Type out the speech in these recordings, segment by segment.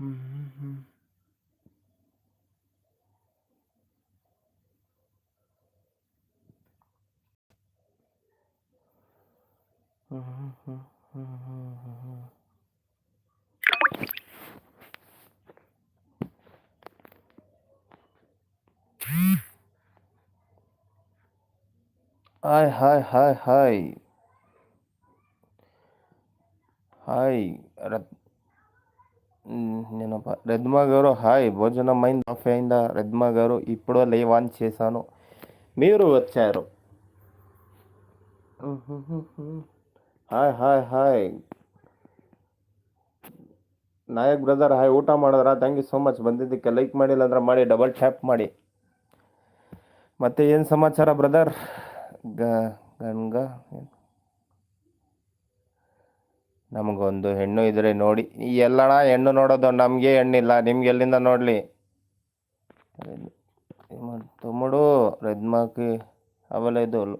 Mm-hmm. mm-hmm. mm-hmm. hi hi hi hi hi ರತ್ నేనప్ప రెద్మా గారు hi భోజనం mind of అయిందా రెద్మా గారు ఇప్పుడు లైవ్ ఆన్ చేశాను మీరు వచ్చారు hi hi hi Nayak brother hi ಊಟ ಮಾಡಿದ್ರ ಥ್ಯಾಂಕ್ ಯು ಸೋ ಮಚ್ ಬಂದಿದ್ದಕ್ಕೆ ಲೈಕ್ ಮಾಡಿಲ್ಲ ಅಂದ್ರೆ ಮಾಡಿ ಡಬಲ್ ಟ್ಯಾಪ್ ಮಾಡಿ ಮತ್ತೆ ಏನು ಸಮಾಚಾರ ಬ್ರದರ್ ಗ, ಗಂಗ, ನಮಗೊಂದು ಹೆಣ್ಣು ಇದ್ರೆ ನೋಡಿ. ಈ ಎಲ್ಲಣ ಹೆಣ್ಣು ನೋಡೋದು ನಮಗೆ ಹೆಣ್ಣಿಲ್ಲ, ನಿಮ್ಗೆ ಎಲ್ಲಿಂದ ನೋಡಲಿ? ತಮ್ಮಡು ರೆದ್ಮಾಕಿ ಅವಲೇದು ಇದು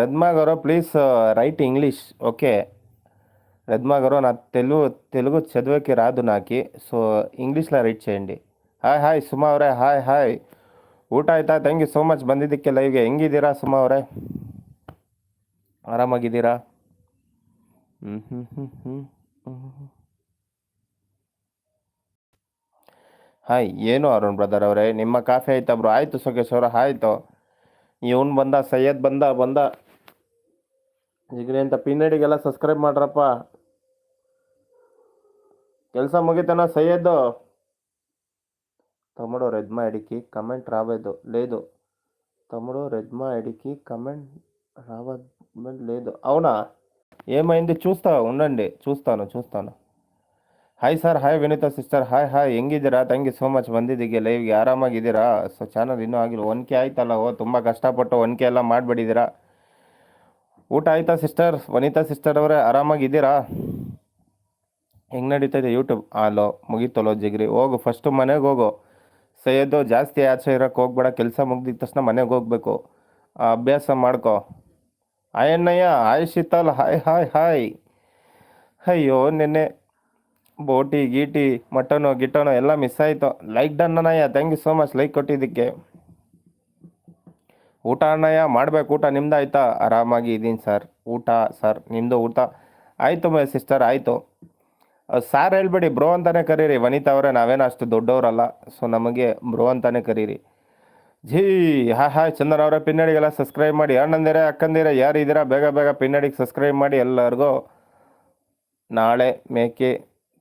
ರೆದ್ಮಾಗವರು ಪ್ಲೀಸ್ ರೈಟ್ ಇಂಗ್ಲೀಷ್ ಓಕೆ ರೆದ್ಮಾಗರೋ, ನಾ ತೆಲುಗು ತೆಲುಗು ಚದುವಕ್ಕೆ ರಾದು ನಾಕಿ ಸೊ సో ಇಂಗ್ಲೀಷ್ಲ ರೈಟ್ చేయండి ಹಾಯ್ ಸುಮಾ ಅವರೇ ಹಾಯ್ ಹಾಯ್ ಊಟ ಆಯ್ತಾ? ಥ್ಯಾಂಕ್ ಯು ಸೋ ಮಚ್ ಬಂದಿದ್ದಕ್ಕೆ ಲೈವ್ಗೆ ಹೆಂಗಿದ್ದೀರಾ ಸುಮ್ಮ ಅವರೇ? ಆರಾಮಾಗಿದ್ದೀರಾ? ಹ್ಞೂ ಹ್ಞೂ ಹ್ಞೂ ಹ್ಞೂ ಹ್ಞೂ ಹಾಯ್ ಏನು ಅರುಣ್ ಬ್ರದರ್ ಅವರೇ? ನಿಮ್ಮ ಕಾಫಿ ಆಯ್ತಾ ಬ್ರೋ? ಆಯಿತು ಸೊಕೇಶ್ ಅವರ, ಆಯಿತು. ಇವನು ಬಂದ, ಸೈಯದ್ ಬಂದ ಬಂದ. ಜಿಗ್ರಿ ಅಂತ ಪಿನ್ನಡಿಗೆಲ್ಲ ಸಬ್ಸ್ಕ್ರೈಬ್ ಮಾಡ್ರಪ್ಪ. ಕೆಲಸ ಮುಗಿತನ ಸೈಯದ್ದು. తమ్ముడు రెడ్మా ఐడికి కమెంట్ రాలేదు లేదు తమ్ముడు రెడ్మా ఐడికి కమెంట్ రావద్దు లేదు అవునా ఏమైంది చూస్తా ఉండండి చూస్తాను చూస్తాను hi sir hi Vineeta sister hi hi ಹೆಂಗಿದ್ದೀರಾ thank you so much ಬಂದಿದ್ದೀಗೆ ಲೈವ್ಗೆ ಆರಾಮಾಗಿದ್ದೀರಾ ಸೊ ಚಾನಲ್ ಇನ್ನೂ ಆಗಿಲ್ಲ ಒನ್ ಕೆ ಆಯ್ತಲ್ಲ ಓ ತುಂಬ ಕಷ್ಟಪಟ್ಟು ಒನ್ ಕೆ ಎಲ್ಲ ಮಾಡಿಬಿಟ್ಟಿದ್ದೀರಾ ಊಟ ಆಯ್ತಾ ಸಿಸ್ಟರ್ ವನಿತಾ ಸಿಸ್ಟರ್ ಅವರೇ ಆರಾಮಾಗಿದ್ದೀರಾ ಹೆಂಗೆ ನಡೀತಾ ಇದೆ ಯೂಟ್ಯೂಬ್ ಅಲೋ ಮುಗೀತಲ್ಲೋ ಜಿಗ್ರಿ ಹೋಗು ಫಸ್ಟು ಮನೆಗೆ ಹೋಗು ಸೈಯದ್ದು ಜಾಸ್ತಿ ಆಚೆ ಇರೋಕ್ಕೆ ಹೋಗ್ಬೇಡ, ಕೆಲಸ ಮುಗ್ದಿದ ತಕ್ಷಣ ಮನೆಗೆ ಹೋಗ್ಬೇಕು. ಅಭ್ಯಾಸ ಮಾಡ್ಕೊ. ಅಯ್ಯಣ್ಣಯ್ಯ hi Sheetal, hi hi hi. ಅಯ್ಯೋ, ನಿನ್ನೆ ಬೋಟಿ, ಗೀಟಿ, ಮಟನು, ಗಿಟನು ಎಲ್ಲ ಮಿಸ್ ಆಯಿತು. Like done Annaiah, thank you so much like ಕೊಟ್ಟಿದ್ದಕ್ಕೆ. ಊಟ ಅಣ್ಣಯ್ಯ, ಮಾಡ್ಬೇಕು, ಊಟ ನಿಮ್ದು ಆಯಿತಾ ಆರಾಮಾಗಿ ಇದ್ದೀನಿ ಸರ್. ಊಟ ಸರ್ ನಿಮ್ಮದು ಊಟ? ಆಯಿತು ಮೈ ಸಿಸ್ಟರ್, ಆಯಿತು. ಸಾರ್ ಹೇಳ್ಬೇಡಿ ಬ್ರೋ ಅಂತಾನೆ ಕರೀರಿ. ವನಿತಾ ಅವರೇ, ನಾವೇನು ಅಷ್ಟು ದೊಡ್ಡವರಲ್ಲ ಸೊ ನಮಗೆ ಬ್ರೋ ಅಂತಾನೆ ಕರೀರಿ. ಜೀ ಹಾ ಹಾಯ್, ಚಂದನ್ ಅವರ, ಪಿನ್ನಡಿಗೆಲ್ಲ ಸಬ್ಸ್ಕ್ರೈಬ್ ಮಾಡಿ. ಅಣ್ಣಂದಿರ, ಅಕ್ಕಂದಿರ ಯಾರು ಬೇಗ ಬೇಗ ಪಿನ್ನಡಿಗೆ ಸಬ್ಸ್ಕ್ರೈಬ್ ಮಾಡಿ ಎಲ್ಲರಿಗೂ. ನಾಳೆ ಮೇಕೆ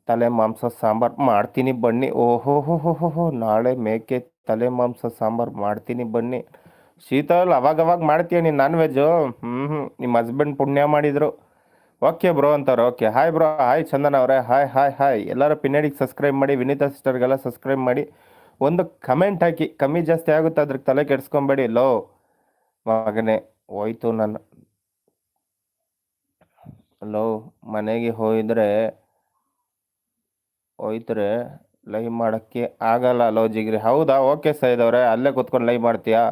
ತಲೆ ಮಾಂಸ ಸಾಂಬಾರು ಮಾಡ್ತೀನಿ ಬನ್ನಿ. ಓಹೋ, ಹೋ ಹೋ ಹೋ ಹೋ, ನಾಳೆ ಮೇಕೆ ತಲೆ ಮಾಂಸ ಸಾಂಬಾರು ಮಾಡ್ತೀನಿ ಬನ್ನಿ. ಶೀತಲ್, ಅವಾಗವಾಗ ಅವಾಗ ಮಾಡ್ತೀಯ ನೀನು ನಾನ್ ವೆಜ್ಜು ಹ್ಞೂ ಹ್ಞೂ ನಿಮ್ಮ ಹಸ್ಬೆಂಡ್ ಪುಣ್ಯ ಮಾಡಿದರು. ಓಕೆ ಬ್ರೋ ಅಂತಾರೆ, okay. Hi bro hi Chandan ಅವರೇ. ಹಾಯ್ ಹಾಯ್ ಹಾಯ್ ಎಲ್ಲರೂ ಪಿನ್ನಡಿಗೆ ಸಬ್ಸ್ಕ್ರೈಬ್ ಮಾಡಿ, ವಿನೀತಾ ಸಿಸ್ಟರ್ಗೆಲ್ಲ ಸಬ್ಸ್ಕ್ರೈಬ್ ಮಾಡಿ. ಒಂದು ಕಮೆಂಟ್ ಹಾಕಿ, ಕಮ್ಮಿ ಜಾಸ್ತಿ ಆಗುತ್ತೆ ಅದ್ರಿಗೆ ತಲೆ ಕೆಡಿಸ್ಕೊಬೇಡಿ. ಲೋ, ಮಗನೇ, ಹೋಯ್ತು ನಾನು ಲೋ, ಮನೆಗೆ ಹೋಯಿದ್ರೆ ಹೋಯ್ತಾರೆ ಲೈವ್ ಮಾಡೋಕ್ಕೆ ಆಗಲ್ಲ ಲೋ ಜಿಗ್ರಿ. ಹೌದಾ? ಓಕೆ ಸೈದ್ ಅವರೇ, ಅಲ್ಲೇ ಕೂತ್ಕೊಂಡು ಲೈವ್ ಮಾಡ್ತೀಯಾ?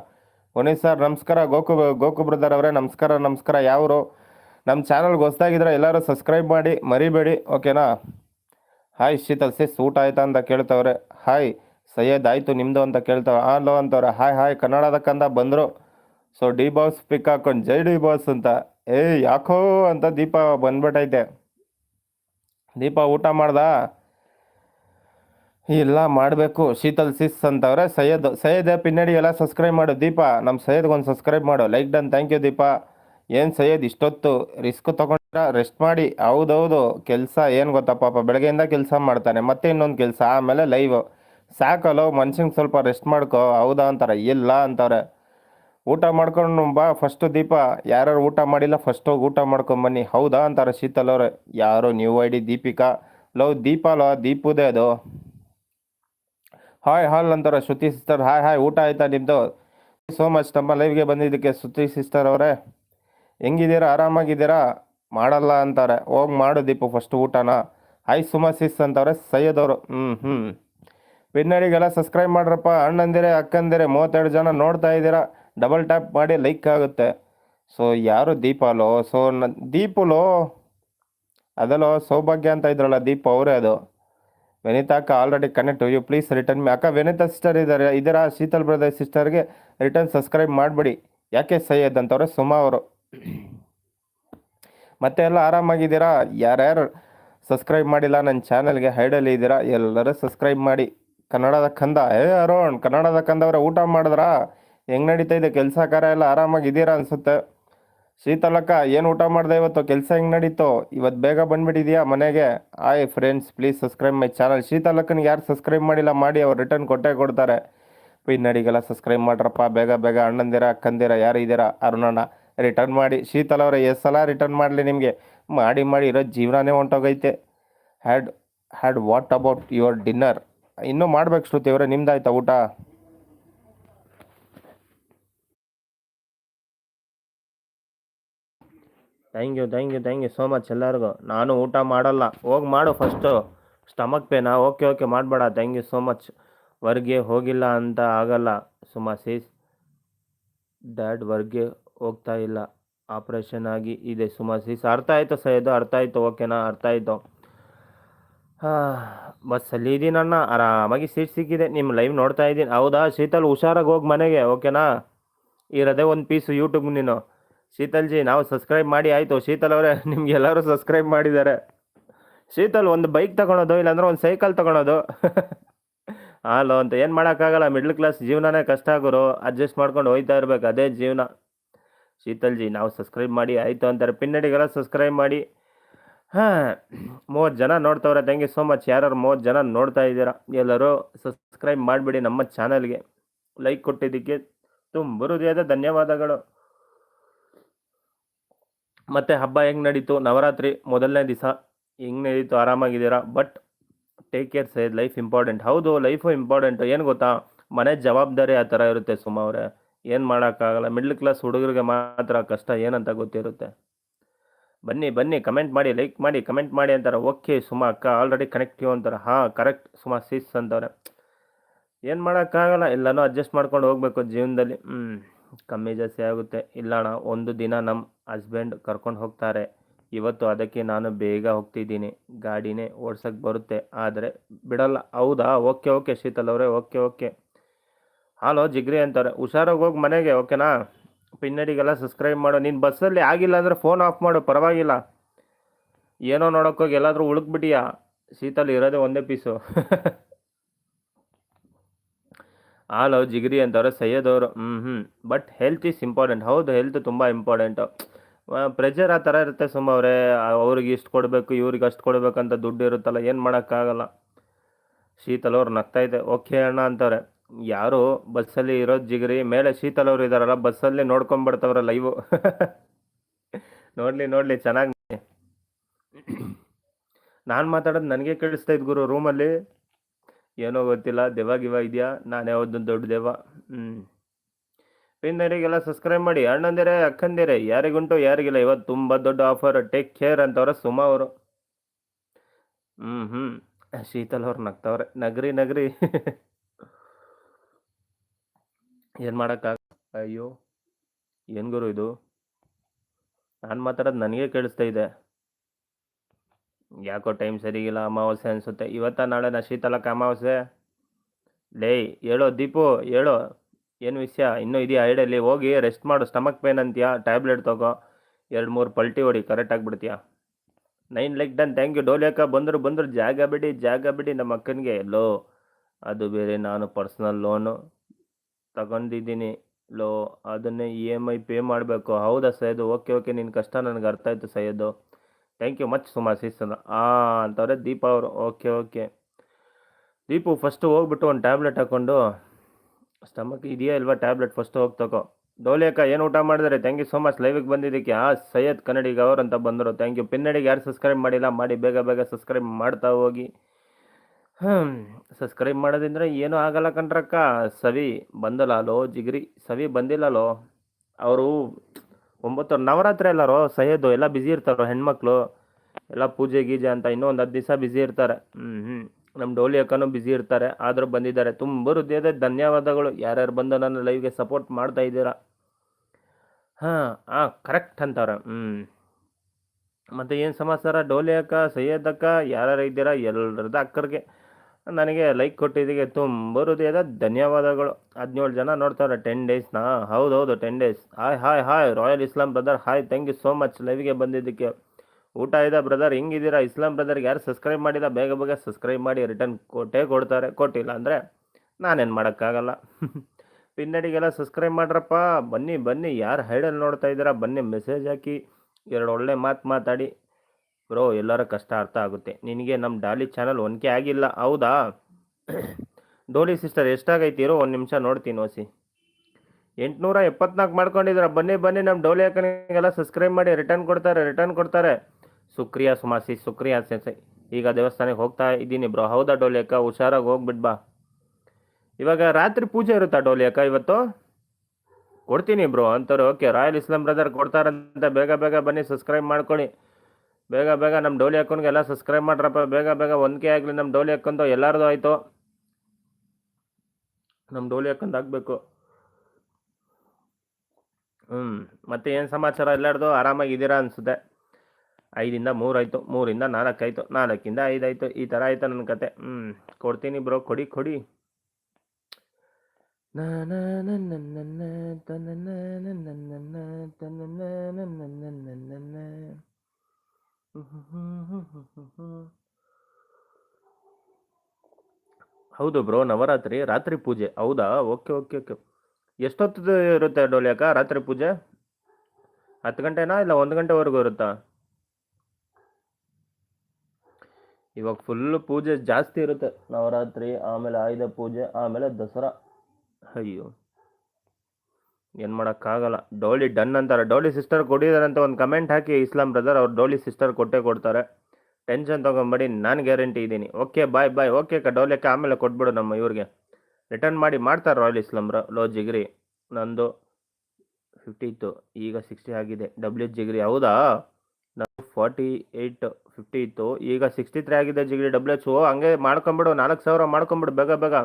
ಒನಿ ಸರ್ ನಮಸ್ಕಾರ, ಗೋಕು ಗೋಕು ಬ್ರದರ್ ಅವರೇ, ನಮಸ್ಕಾರ ನಮಸ್ಕಾರ. ಯಾವರು? ನಮ್ಮ ಚಾನಲ್ಗೆ ಹೊಸ್ದಾಗಿದ್ರೆ ಎಲ್ಲರೂ ಸಬ್ಸ್ಕ್ರೈಬ್ ಮಾಡಿ, ಮರಿಬೇಡಿ ಓಕೆನಾ ಹಾಯ್ ಶೀತಲ್ ಸಿಸ್ ಊಟ ಆಯ್ತಾ ಅಂತ ಕೇಳ್ತವ್ರೆ. ಹಾಯ್ ಸೈಯದ್ ಆಯಿತು ನಿಮ್ಮದು ಅಂತ ಕೇಳ್ತವ್ರೆ. ಹಾಂ ಲೋ ಅಂತವ್ರೆ. ಹಾಯ್ ಹಾಯ್ ಕನ್ನಡದಕ್ಕಂದ ಬಂದರು. ಸೊ ಡಿ ಬಾಸ್ ಪಿಕ್ ಹಾಕೊಂಡು, ಜೈ ಡಿ ಬಾಸ್ ಅಂತ. ಏ, ಯಾಕೋ ಅಂತ ದೀಪ ಬಂದ್ಬಿಟ್ಟೈತೆ ದೀಪ ಊಟ ಮಾಡ್ದ? ಇಲ್ಲ, ಮಾಡಬೇಕು. ಶೀತಲ್ ಸಿಸ್ ಅಂತವ್ರೆ, ಸೈಯದ್ ಸೈಯದ್ ಪಿನ್ನಡಿ ಎಲ್ಲ ಸಬ್ಸ್ಕ್ರೈಬ್ ಮಾಡು ದೀಪ. ನಮ್ಮ ಸೈಯದ್ಗೆ ಒಂದು ಸಬ್ಸ್ಕ್ರೈಬ್ ಮಾಡು. Like done thank you Deepa. ಏನು ಸೈಯದ್, ಇಷ್ಟೊತ್ತು ರಿಸ್ಕ್ ತೊಗೊಂಡ್ರ ರೆಸ್ಟ್ ಮಾಡಿ. ಹೌದೌದು, ಕೆಲಸ ಏನು ಗೊತ್ತಾ ಬೆಳಗ್ಗೆಯಿಂದ ಕೆಲಸ ಮಾಡ್ತಾನೆ, ಮತ್ತೆ ಇನ್ನೊಂದು ಕೆಲಸ, ಆಮೇಲೆ ಲೈವ್ ಸಾಕಲ್ಲೋ ಮನ್ಷಂಗೆ ಸ್ವಲ್ಪ ರೆಸ್ಟ್ ಮಾಡ್ಕೋ, ಹೌದಾ ಅಂತಾರೆ, ಇಲ್ಲ ಅಂತಾರೆ. ಊಟ ಮಾಡ್ಕೊಂಡು ಬಾ ಫಸ್ಟು ದೀಪ. ಯಾರು ಊಟ ಮಾಡಿಲ್ಲ ಫಸ್ಟ್ ಹೋಗಿ ಊಟ ಮಾಡ್ಕೊಂಬನ್ನಿ ಹೌದಾ ಅಂತಾರೆ ಶೀತಲ್ ಅವ್ರೆ. ಯಾರು new I D Deepika? Love Deepa ಅಲ್ವಾ ದೀಪುದೇ ಅದು. ಹಾಯ್, ಹಾಲ್ ಅಂತಾರೆ ಶ್ರುತಿ ಸಿಸ್ಟರ್ ಹಾಯ್ ಹಾಯ್, ಊಟ ಆಯ್ತಾ ನಿಮ್ಮದು ಸೋ ಮಚ್ ನಮ್ಮ ಲೈವ್ಗೆ ಬಂದಿದ್ದಕ್ಕೆ ಶ್ರುತಿ ಸಿಸ್ಟರ್ ಅವರೇ. ಹೆಂಗಿದ್ದೀರಾ? ಆರಾಮಾಗಿದ್ದೀರಾ? ಮಾಡಲ್ಲ ಅಂತಾರೆ. ಹೋಗಿ ಮಾಡು ದೀಪು ಫಸ್ಟ್ ಊಟನ. ಐ ಸುಮಸಿಸ್ ಅಂತವ್ರೆ ಸೈಯದ್ ಅವರು ಹ್ಞೂ ಹ್ಞೂ ಪಿನ್ನಡಿಗೆಲ್ಲ ಸಬ್ಸ್ಕ್ರೈಬ್ ಮಾಡ್ರಪ್ಪ. ಅಣ್ಣಂದಿರೆ, ಅಕ್ಕಂದಿರೆ, ಮೂವತ್ತೆರಡು ಜನ ನೋಡ್ತಾ ಇದ್ದೀರಾ? ಡಬಲ್ ಟ್ಯಾಪ್ ಮಾಡಿ ಲೈಕ್ ಆಗುತ್ತೆ. ಸೊ ಯಾರು ದೀಪಾಲೋ? ಸೊ ನ, ದೀಪುಲೋ? ಅದಲ್ಲೋ ಸೌಭಾಗ್ಯ ಅಂತ ಇದ್ರಲ್ಲ ದೀಪ ಅವರೇ ಅದು. ವಿನಿತಾ ಅಕ್ಕ already connect you please return me ಅಕ್ಕ ವಿನಿತಾ ಸಿಸ್ಟರ್ ಇದ್ದಾರೆ. ಇದರ ಶೀತಲ್ ಬ್ರದರ್ ಸಿಸ್ಟರ್ಗೆ ರಿಟರ್ನ್ ಸಬ್ಸ್ಕ್ರೈಬ್ ಮಾಡಿಬಿಡಿ. ಯಾಕೆ ಸೈಯದ್ ಅಂತವ್ರೆ ಸುಮಾ ಅವರು. ಮತ್ತೆ ಎಲ್ಲ ಆರಾಮಾಗಿದ್ದೀರಾ? ಯಾರ್ಯಾರು ಸಬ್ಸ್ಕ್ರೈಬ್ ಮಾಡಿಲ್ಲ ನನ್ನ ಚಾನಲ್ಗೆ ಹೈಡಲ್ಲಿ ಇದ್ದೀರಾ? ಎಲ್ಲರೂ ಸಬ್ಸ್ಕ್ರೈಬ್ ಮಾಡಿ. ಕನ್ನಡದ ಕಂದ, ಏ ಅರುಣ್, ಕನ್ನಡದ ಕಂದವ್ರೆ, ಊಟ ಮಾಡಿದ್ರಾ? ಹೆಂಗೆ ನಡೀತಾ ಇದೆ? ಕೆಲಸ ಕಾರ್ಯ ಎಲ್ಲ ಆರಾಮಾಗಿದ್ದೀರಾ ಅನಿಸುತ್ತೆ. ಶೀತಲಕ್ಕ, ಏನು ಊಟ ಮಾಡಿದೆ ಇವತ್ತು? ಕೆಲಸ ಹೆಂಗೆ ನಡೀತು? ಇವತ್ತು ಬೇಗ ಬಂದುಬಿಟ್ಟಿದೆಯಾ ಮನೆಗೆ? Hi friends please subscribe my channel ಶೀತಲಕ್ಕನಿಗೆ ಯಾರು ಸಬ್ಸ್ಕ್ರೈಬ್ ಮಾಡಿಲ್ಲ, ಮಾಡಿ, ಅವ್ರು ರಿಟರ್ನ್ ಕೊಟ್ಟೇ ಕೊಡ್ತಾರೆ. ಪಿನ್ನಡಿಗೆಲ್ಲ ಸಬ್ಸ್ಕ್ರೈಬ್ ಮಾಡ್ರಪ್ಪ. ಬೇಗ ಬೇಗ ಅಣ್ಣಂದಿರ, ಅಕ್ಕಂದಿರ, ಯಾರು ಇದ್ದೀರಾ? ಅರುಣಣ್ಣ. ರಿಟರ್ನ್ ಮಾಡಿ, ಶೀತಲ್ ಅವರೇ, ಎಷ್ಟು ಸಲ ರಿಟರ್ನ್ ಮಾಡಲಿ ನಿಮಗೆ? ಮಾಡಿ ಮಾಡಿ, ಇರೋ ಜೀವನನೇ ಹೊಂಟೋಗೈತೆ. Had had what about your dinner ಇನ್ನೂ ಮಾಡ್ಬೇಕು ಶ್ರುತಿ ಅವರೇ, ನಿಮ್ದಾಯ್ತಾ ಊಟ? Thank you thank you thank you so much ಎಲ್ಲರಿಗೂ. ನಾನು ಊಟ ಮಾಡಲ್ಲ. ಹೋಗಿ ಮಾಡು ಫಸ್ಟು ಸ್ಟಮಕ್ ಪೇನಾ ಓಕೆ ಓಕೆ ಮಾಡಬೇಡ. ಥ್ಯಾಂಕ್ ಯು ಸೋ ಮಚ್ ವರ್ಗೆ ಹೋಗಿಲ್ಲ ಅಂತ ಆಗಲ್ಲ. ಸುಮಾ ಸೀಸ್ ಡ್ಯಾಡ್ ವರ್ಗೆ ಹೋಗ್ತಾ ಇಲ್ಲ. ಆಪ್ರೇಷನ್ ಆಗಿ ಇದೆ. ಸುಮಾರು ಅರ್ಥ ಆಯಿತು ಸೈದು ಅರ್ಥ ಆಯಿತು. ಓಕೆನಾ ಅರ್ಥ ಆಯಿತು. ಬಸ್ಸಲ್ಲಿ ಇದ್ದೀನಣ್ಣ ಆರಾಮಾಗಿ ಸೀಟ್ ಸಿಕ್ಕಿದೆ. ನಿಮ್ಮ ಲೈವ್ ನೋಡ್ತಾ ಇದ್ದೀನಿ. ಹೌದಾ? ಶೀತಲ್ ಹುಷಾರಾಗಿ ಹೋಗಿ ಮನೆಗೆ. ಓಕೆನಾ ಇರೋದೇ ಒಂದು ಪೀಸು ಯೂಟ್ಯೂಬ್ ನೀನು. ಶೀತಲ್ ಜಿ ನಾವು ಸಬ್ಸ್ಕ್ರೈಬ್ ಮಾಡಿ ಆಯಿತು. ಶೀತಲ್ ಅವರೇ, ನಿಮ್ಗೆ ಎಲ್ಲರೂ ಸಬ್ಸ್ಕ್ರೈಬ್ ಮಾಡಿದ್ದಾರೆ. ಶೀತಲ್, ಒಂದು ಬೈಕ್ ತಗೊಳೋದು, ಇಲ್ಲಾಂದ್ರೆ ಒಂದು ಸೈಕಲ್ ತಗೊಳೋದು. ಹಾಲೋ ಅಂತ. ಏನು ಮಾಡೋಕ್ಕಾಗಲ್ಲ. ಮಿಡ್ಲ್ ಕ್ಲಾಸ್ ಜೀವನನೇ ಕಷ್ಟ ಆಗೋರು ಅಡ್ಜಸ್ಟ್ ಮಾಡ್ಕೊಂಡು ಹೋಯ್ತಾ ಇರಬೇಕು. ಅದೇ ಜೀವನ. ಶೀತಲ್ ಜಿ ನಾವು ಸಬ್ಸ್ಕ್ರೈಬ್ ಮಾಡಿ, ಆಯಿತು ಅಂತಾರೆ. ಪಿನ್ನಡಿಗೆಲ್ಲ ಸಬ್ಸ್ಕ್ರೈಬ್ ಮಾಡಿ. ಹಾಂ, ಮೂವತ್ತು ಜನ ನೋಡ್ತವ್ರೆ, ಥ್ಯಾಂಕ್ ಯು ಸೋ ಮಚ್. ಯಾರು ಮೂವತ್ತು ಜನ ನೋಡ್ತಾ ಇದ್ದೀರಾ, ಎಲ್ಲರೂ ಸಬ್ಸ್ಕ್ರೈಬ್ ಮಾಡಿಬಿಡಿ ನಮ್ಮ ಚಾನಲ್ಗೆ. ಲೈಕ್ ಕೊಟ್ಟಿದ್ದಕ್ಕೆ ತುಂಬ ಹೃದಯದ ಧನ್ಯವಾದಗಳು. ಮತ್ತು ಹಬ್ಬ ಹೆಂಗೆ ನಡೀತು? ನವರಾತ್ರಿ ಮೊದಲನೇ ದಿವಸ ಹೆಂಗೆ ನಡೀತು? ಆರಾಮಾಗಿದ್ದೀರಾ? But take care side life important ಹೌದು ಲೈಫು ಇಂಪಾರ್ಟೆಂಟು ಏನು ಗೊತ್ತಾ? ಮನೆ ಜವಾಬ್ದಾರಿ ಆ ಥರ ಇರುತ್ತೆ ಸುಮ್ಮ ಅವರೇ. ಏನು ಮಾಡೋಕ್ಕಾಗಲ್ಲ. ಮಿಡ್ಲ್ ಕ್ಲಾಸ್ ಹುಡುಗರಿಗೆ ಮಾತ್ರ ಕಷ್ಟ, ಏನಂತ ಗೊತ್ತಿರುತ್ತೆ? ಬನ್ನಿ ಬನ್ನಿ ಕಮೆಂಟ್ ಮಾಡಿ ಲೈಕ್ ಮಾಡಿ ಕಮೆಂಟ್ ಮಾಡಿ ಅಂತಾರೆ. ಓಕೆ ಸುಮಾ ಅಕ್ಕ ಆಲ್ರೆಡಿ ಕನೆಕ್ಟಿವ್ ಅಂತಾರೆ. ಹಾಂ ಕರೆಕ್ಟ್ ಸುಮಾ ಸಿಸ್ ಅಂತವ್ರೆ ಏನು ಮಾಡೋಕ್ಕಾಗಲ್ಲ, ಎಲ್ಲನೂ ಅಡ್ಜಸ್ಟ್ ಮಾಡ್ಕೊಂಡು ಹೋಗ್ಬೇಕು ಜೀವನದಲ್ಲಿ. ಹ್ಞೂ ಕಮ್ಮಿ ಜಾಸ್ತಿ ಆಗುತ್ತೆ. ಇಲ್ಲಣ್ಣ ಒಂದು ದಿನ ನಮ್ಮ ಹಸ್ಬೆಂಡ್ ಕರ್ಕೊಂಡು ಹೋಗ್ತಾರೆ. ಇವತ್ತು ಅದಕ್ಕೆ ನಾನು ಬೇಗ ಹೋಗ್ತಿದ್ದೀನಿ. ಗಾಡಿನೇ ಓಡ್ಸೋಕ್ಕೆ ಬರುತ್ತೆ. ಆದರೆ ಬಿಡಲ್ಲ. ಹೌದಾ? ಓಕೆ ಓಕೆ ಶೀತಲ್ ಅವರೇ ಓಕೆ ಓಕೆ ಹಾಲೋ ಜಿಗ್ರಿ ಅಂತಾರೆ. ಹುಷಾರಾಗಿ ಹೋಗಿ ಮನೆಗೆ, ಓಕೆನಾ? ಪಿನ್ನಡಿಗೆಲ್ಲ ಸಬ್ಸ್ಕ್ರೈಬ್ ಮಾಡು. ನೀನು ಬಸ್ಸಲ್ಲಿ ಆಗಿಲ್ಲ ಅಂದರೆ ಫೋನ್ ಆಫ್ ಮಾಡು, ಪರವಾಗಿಲ್ಲ. ಏನೋ ನೋಡೋಕ್ಕೋಗಿ ಎಲ್ಲಾದರೂ ಉಳುಕ್ಬಿಟ್ಟಿಯಾ? ಶೀತಲ್ಲಿ ಇರೋದೇ ಒಂದೇ ಪೀಸು ಹಾಲೋ ಜಿಗ್ರಿ ಅಂತವ್ರೆ ಸೈಯದ್ ಅವರು. ಹ್ಞೂ ಹ್ಞೂ ಬಟ್ ಹೆಲ್ತ್ ಈಸ್ ಇಂಪಾರ್ಟೆಂಟ್ ಹೌದು ಹೆಲ್ತ್ ತುಂಬ ಇಂಪಾರ್ಟೆಂಟು ಪ್ರೆಷರ್ ಆ ಥರ ಇರುತ್ತೆ ಸುಮ್ಮ ಅವರೇ. ಅವ್ರಿಗೆ ಇಷ್ಟು ಕೊಡಬೇಕು, ಇವ್ರಿಗೆ ಅಷ್ಟು ಕೊಡಬೇಕಂತ ದುಡ್ಡು ಇರುತ್ತಲ್ಲ, ಏನು ಮಾಡೋಕ್ಕಾಗಲ್ಲ. ಶೀತಲ್ ಅವ್ರು ಇದೆ. ಓಕೆ ಅಣ್ಣ ಅಂತಾರೆ. ಯಾರು ಬಸ್ಸಲ್ಲಿ ಇರೋದು ಜಿಗರಿ ಮೇಲೆ ಶೀತಲ್ ಅವರು ಇದ್ದಾರಲ್ಲ ಬಸ್ಸಲ್ಲಿ ನೋಡ್ಕೊಂಡ್ಬಿಡ್ತವ್ರೆ ಲೈವು ನೋಡ್ಲಿ ನೋಡ್ಲಿ, ಚೆನ್ನಾಗಿ ನಾನು ಮಾತಾಡೋದು ನನಗೆ ಕೇಳಿಸ್ತಾ ಇದ್ ಗುರು ರೂಮಲ್ಲಿ ಏನೋ ಗೊತ್ತಿಲ್ಲ ದೆವ ಗಿವ ಇದೆಯಾ? ನಾನು ಯಾವ್ದು ದೊಡ್ಡ ದೆವ ಹ್ಞೂ ಪಿನ್ನರಿಗೆಲ್ಲ ಸಬ್ಸ್ಕ್ರೈಬ್ ಮಾಡಿ. ಅಣ್ಣಂದಿರೆ, ಅಕ್ಕಂದಿರೆ, ಯಾರಿಗುಂಟು, ಯಾರಿಗಿಲ್ಲ. ಇವತ್ತು ತುಂಬ ದೊಡ್ಡ ಆಫರ್ ಟೇಕ್ ಕೇರ್ ಅಂತವ್ರ ಸುಮ ಅವರು. ಹ್ಞೂ ಹ್ಞೂ ಶೀತಲ್ ಅವ್ರು ನಗ್ತವ್ರೆ. ನಗರಿ ನಗರಿ. ಏನು ಮಾಡೋಕ್ಕಾಗ? ಅಯ್ಯೋ, ಏನು ಗುರು ಇದು? ನಾನು ಮಾತಾಡೋದು ನನಗೆ ಕೇಳಿಸ್ತಾ ಇದೆ. ಯಾಕೋ ಟೈಮ್ ಸರಿಗಿಲ್ಲ, ಅಮಾವಾಸ್ಯೆ ಅನಿಸುತ್ತೆ. ಇವತ್ತ ನಾಳೆ ನಾ ಶೀತಲಕ್ಕೆ ಅಮಾವಾಸ್ಯೆ. ಲೇ ಹೇಳೋ ದೀಪು, ಹೇಳೋ. ಏನು ವಿಷಯ? ಇನ್ನೂ ಇದೆಯಾ ಐಡಲ್ಲಿ? ಹೋಗಿ ರೆಸ್ಟ್ ಮಾಡು. Stomach pain ಅಂತೀಯಾ? ಟ್ಯಾಬ್ಲೆಟ್ ತಗೋ. ಎರಡು ಮೂರು ಪಲ್ಟಿ ಹೊಡಿ, correct ಆಗಿಬಿಡ್ತೀಯಾ? Nine like done, thank you. ಡೋಲೇಕ ಬಂದರು ಬಂದರು. ಜಾಗ ಬಿಡಿ ಜಾಗ ಬಿಡಿ ನಮ್ಮ ಅಕ್ಕನಿಗೆ. ಲೋ, ಅದು ಬೇರೆ ನಾನು ಪರ್ಸ್ನಲ್ ಲೋನು. ತಗೊಂಡಿದ್ದೀನಿ. ಲೋ, ಅದನ್ನೇ ಇ ಎಂ ಐ ಪೇ ಮಾಡಬೇಕು. ಹೌದಾ ಸೈಯದು? ಓಕೆ ಓಕೆ ನಿನ್ನ ಕಷ್ಟ ನನಗೆ ಅರ್ಥ ಆಯಿತು ಸೈಯದು. ಥ್ಯಾಂಕ್ ಯು ಮಚ್ ಸುಮಾರು ಸೀಸನ್ ಆ, ಅಂತವ್ರೆ ದೀಪ ಅವರು. ಓಕೆ ಓಕೆ ದೀಪು ಫಸ್ಟು ಹೋಗ್ಬಿಟ್ಟು ಒಂದು ಟ್ಯಾಬ್ಲೆಟ್ ಹಾಕ್ಕೊಂಡು ಸ್ಟಮಕ್ ಇದೆಯಾ ಇಲ್ವಾ ಟ್ಯಾಬ್ಲೆಟ್ ಫಸ್ಟ್ ಹೋಗಿ ತಗೋ ಡೋಲಿಯಕ್ಕ ಏನು ಊಟ ಮಾಡಿದರೆ? ಥ್ಯಾಂಕ್ ಯು ಸೋ ಮಚ್ ಲೈವಿಗೆ ಬಂದಿದ್ದಕ್ಕೆ. ಆ, ಸೈಯದ್ ಕನ್ನಡಿಗ ಅವ್ರು ಅಂತ ಬಂದರು. ಥ್ಯಾಂಕ್ ಯು ಪಿನ್ನಡಿಗೆ ಯಾರು ಸಬ್ಸ್ಕ್ರೈಬ್ ಮಾಡಿಲ್ಲ, ಮಾಡಿ ಬೇಗ ಬೇಗ ಸಬ್ಸ್ಕ್ರೈಬ್ ಮಾಡ್ತಾ ಹೋಗಿ. ಸಬ್ಸ್ಕ್ರೈಬ್ ಮಾಡೋದಿದ್ರೆ ಏನೂ ಆಗಲ್ಲ ಕಣ್ರಕ್ಕ. ಸವಿ ಬಂದಲ್ಲ ಅಲೋ ಜಿಗ್ರಿ. ಸವಿ ಬಂದಿಲ್ಲಲೋ. ಅವರು ಒಂಬತ್ತು ನವರಾತ್ರಿ ಎಲ್ಲರೋ ಸೈಯದ್ದು ಎಲ್ಲ ಬ್ಯುಸಿ ಇರ್ತಾರೋ ಹೆಣ್ಮಕ್ಳು. ಎಲ್ಲ ಪೂಜೆ ಗೀಜೆ ಅಂತ ಇನ್ನೂ ಒಂದು ಹತ್ತು ದಿವಸ ಬ್ಯುಸಿ ಇರ್ತಾರೆ. ಹ್ಞೂ ಹ್ಞೂ ನಮ್ಮ ಡೋಲಿ ಅಕ್ಕನೂ ಬ್ಯುಸಿ ಇರ್ತಾರೆ. ಆದರೂ ಬಂದಿದ್ದಾರೆ. ತುಂಬ ಹೃದಯದ ಧನ್ಯವಾದಗಳು. ಯಾರ್ಯಾರು ಬಂದು ನನ್ನ ಲೈವ್ಗೆ ಸಪೋರ್ಟ್ ಮಾಡ್ತಾ ಇದ್ದೀರಾ? ಹಾಂ ಹಾಂ ಕರೆಕ್ಟ್ ಅಂತಾರೆ ಹ್ಞೂ ಮತ್ತು ಏನು ಸಮಾಚಾರ? ಡೋಲಿ ಅಕ್ಕ, ಸೈಯದ್ ಅಕ್ಕ, ಯಾರ್ಯಾರು ಇದ್ದೀರಾ? ಎಲ್ಲರದ ಅಕ್ಕರಿಗೆ. ನನಗೆ ಲೈಕ್ ಕೊಟ್ಟಿದ್ದಕ್ಕೆ ತುಂಬ ಹೃದಯದ ಧನ್ಯವಾದಗಳು. ಹದಿನೇಳು ಜನ ನೋಡ್ತಾರೆ ಟೆನ್ ಹೌದು ಹೌದು ten days hi hi hi royal Islam brother hi thank you so much ಲೈವ್ಗೆ ಬಂದಿದ್ದಕ್ಕೆ. ಊಟ ಇದೆ ಬ್ರದರ್ ಹಿಂಗಿದ್ದೀರಾ? ಇಸ್ಲಾಂ ಬ್ರದರ್ಗೆ ಯಾರು ಸಬ್ಸ್ಕ್ರೈಬ್ ಮಾಡಿದ ಬೇಗ ಬೇಗ ಸಬ್ಸ್ಕ್ರೈಬ್ ಮಾಡಿ ರಿಟರ್ನ್ ಕೊಟ್ಟೇ ಕೊಡ್ತಾರೆ. ಕೊಟ್ಟಿಲ್ಲ ಅಂದರೆ ನಾನೇನು ಮಾಡೋಕ್ಕಾಗಲ್ಲ. ಪಿನ್ನಡಿಗೆಲ್ಲ ಸಬ್ಸ್ಕ್ರೈಬ್ ಮಾಡ್ರಪ್ಪ. ಬನ್ನಿ ಬನ್ನಿ. ಯಾರು ಹೈಡಲ್ಲಿ ನೋಡ್ತಾ ಇದ್ದೀರಾ? ಬನ್ನಿ ಮೆಸೇಜ್ ಹಾಕಿ. ಎರಡು ಒಳ್ಳೆ ಮಾತು ಮಾತಾಡಿ. ಬ್ರೋ, ಎಲ್ಲರ ಕಷ್ಟ ಅರ್ಥ ಆಗುತ್ತೆ. ನಿನಗೆ ನಮ್ಮ ಡಾಲಿ ಚಾನಲ್ ಒನ್ಕೆ ಆಗಿಲ್ಲ, ಹೌದಾ? ಡೋಲಿ ಸಿಸ್ಟರ್ ಎಷ್ಟಾಗೈತಿರೋ ಒಂದು ನಿಮಿಷ ನೋಡ್ತೀನಿ ಓಸಿ. ಎಂಟುನೂರ ಎಪ್ಪತ್ನಾಲ್ಕು ಮಾಡ್ಕೊಂಡಿದ್ದೀರ ಬನ್ನಿ ಬನ್ನಿ ನಮ್ಮ ಡೋಲಿ ಅಕ್ಕನಿಗೆಲ್ಲ ಸಬ್ಸ್ಕ್ರೈಬ್ ಮಾಡಿ ರಿಟರ್ನ್ ಕೊಡ್ತಾರೆ ರಿಟರ್ನ್ ಕೊಡ್ತಾರೆ. ಸುಕ್ರಿಯಾ ಸುಮಾಸಿ, ಸುಕ್ರಿಯಾ ಸೆನ್ಸೈ. ಈಗ ದೇವಸ್ಥಾನಕ್ಕೆ ಹೋಗ್ತಾ ಇದ್ದೀನಿ ಬ್ರೋ. ಹೌದಾ ಡೋಲಿ ಅಕ್ಕ? ಹುಷಾರಾಗಿ ಹೋಗ್ಬಿಟ್ ಬಾ. ಇವಾಗ ರಾತ್ರಿ ಪೂಜೆ ಇರುತ್ತಾ ಡೋಲಿ ಅಕ್ಕ ಇವತ್ತು? ಕೊಡ್ತೀನಿ ಬ್ರೋ. ಅಂತಾರೆ ಓಕೆ ರಾಯಲ್ ಇಸ್ಲಾಂ ಬ್ರದರ್ ಕೊಡ್ತಾರಂತ. ಬೇಗ ಬೇಗ ಬನ್ನಿ ಸಬ್ಸ್ಕ್ರೈಬ್ ಮಾಡ್ಕೊಳ್ಳಿ. ಬೇಗ ಬೇಗ ನಮ್ಮ ಡೋಲಿ ಅಕ್ಕನಿಗೆಲ್ಲ ಸಬ್ಸ್ಕ್ರೈಬ್ ಮಾಡ್ರಪ್ಪ ಬೇಗ ಬೇಗ ಒಂದ್ಕೆ ಆಗಲಿ ನಮ್ಮ ಡೋಲಿ ಅಕ್ಕಂದು ಎಲ್ಲರದು ಆಯಿತು ನಮ್ಮ ಡೋಲಿ ಅಕ್ಕಂದು ಆಗಬೇಕು ಹ್ಞೂ ಮತ್ತೆ ಏನು ಸಮಾಚಾರ ಎಲ್ಲರದು ಆರಾಮಾಗಿದ್ದೀರಾ ಅನಿಸುತ್ತೆ ಐದಿಂದ ಮೂರಾಯಿತು ಮೂರಿಂದ ನಾಲ್ಕಾಯಿತು ನಾಲ್ಕಿಂದ ಆಯಿತು ಈ ಥರ ಆಯಿತು ನನ್ನ ಕತೆ ಹ್ಞೂ ಕೊಡ್ತೀನಿ ಬ್ರೋ ಕೊಡಿ ಕೊಡಿ ನಾ ಹೌದು ಬ್ರೋ, ನವರಾತ್ರಿ, ರಾತ್ರಿ ಪೂಜೆ. ಹೌದಾ? Okay okay okay. ಎಷ್ಟೊತ್ತು ಇರುತ್ತೆ ಡೋಲಿಯಾಕ ರಾತ್ರಿ ಪೂಜೆ? ಹತ್ತು ಗಂಟೆನಾ ಇಲ್ಲ ಒಂದು ಗಂಟೆವರೆಗೂ ಇರುತ್ತಾ? ಇವಾಗ ಫುಲ್ ಪೂಜೆ ಜಾಸ್ತಿ ಇರುತ್ತೆ. ನವರಾತ್ರಿ, ಆಮೇಲೆ ಆಯುಧ ಪೂಜೆ, ಆಮೇಲೆ ದಸರಾ. ಅಯ್ಯೋ. ಏನು ಮಾಡೋಕ್ಕಾಗಲ್ಲ ಡೋಲಿ ಡನ್ ಅಂತಾರೆ. ಡೋಲಿ ಸಿಸ್ಟರ್ ಕೊಟ್ಟಿದ್ದಾರೆ ಅಂತ ಒಂದು ಕಮೆಂಟ್ ಹಾಕಿ ಇಸ್ಲಾಂ ಬ್ರದರ್ ಅವ್ರು ಡೋಲಿ ಸಿಸ್ಟರ್ ಕೊಟ್ಟೇ ಕೊಡ್ತಾರೆ. ಟೆನ್ಷನ್ ತೊಗೊಂಬೇಡಿ, ನಾನು ಗ್ಯಾರಂಟಿ ಇದ್ದೀನಿ. ಓಕೆ ಬಾಯ್ ಬಾಯ್ ಓಕೆ ಅಕ್ಕ, ಡೋಲಿ ಅಕ್ಕ, ಆಮೇಲೆ ಕೊಟ್ಬಿಡು ನಮ್ಮ ಇವ್ರಿಗೆ. ರಿಟರ್ನ್ ಮಾಡಿ ಮಾಡ್ತಾರೆ ರಾಯಲ್ ಇಸ್ಲಾಮ್ರ ಲೋ ಜಿಗ್ರಿ ನಂದು ಫಿಫ್ಟಿ ಇತ್ತು. ಈಗ ಸಿಕ್ಸ್ಟಿ ಆಗಿದೆ. ಡಬ್ಲ್ಯೂ ಜಿಗ್ರಿ ಹೌದಾ? ನಾನು ಫಾರ್ಟಿ ಏಯ್ಟ್ ಫಿಫ್ಟಿ ಇತ್ತು. ಈಗ ಸಿಕ್ಸ್ಟಿ ತ್ರೀ ಆಗಿದೆ ಜಿಗ್ರಿ ಡಬ್ಲ್ಯೂ ಎಚ್ ಓ, ಹಂಗೆ ಮಾಡ್ಕೊಂಬಿಡು. ನಾಲ್ಕು ಸಾವಿರ ಮಾಡ್ಕೊಂಬಿಡು. ಬೇಗ ಬೇಗ.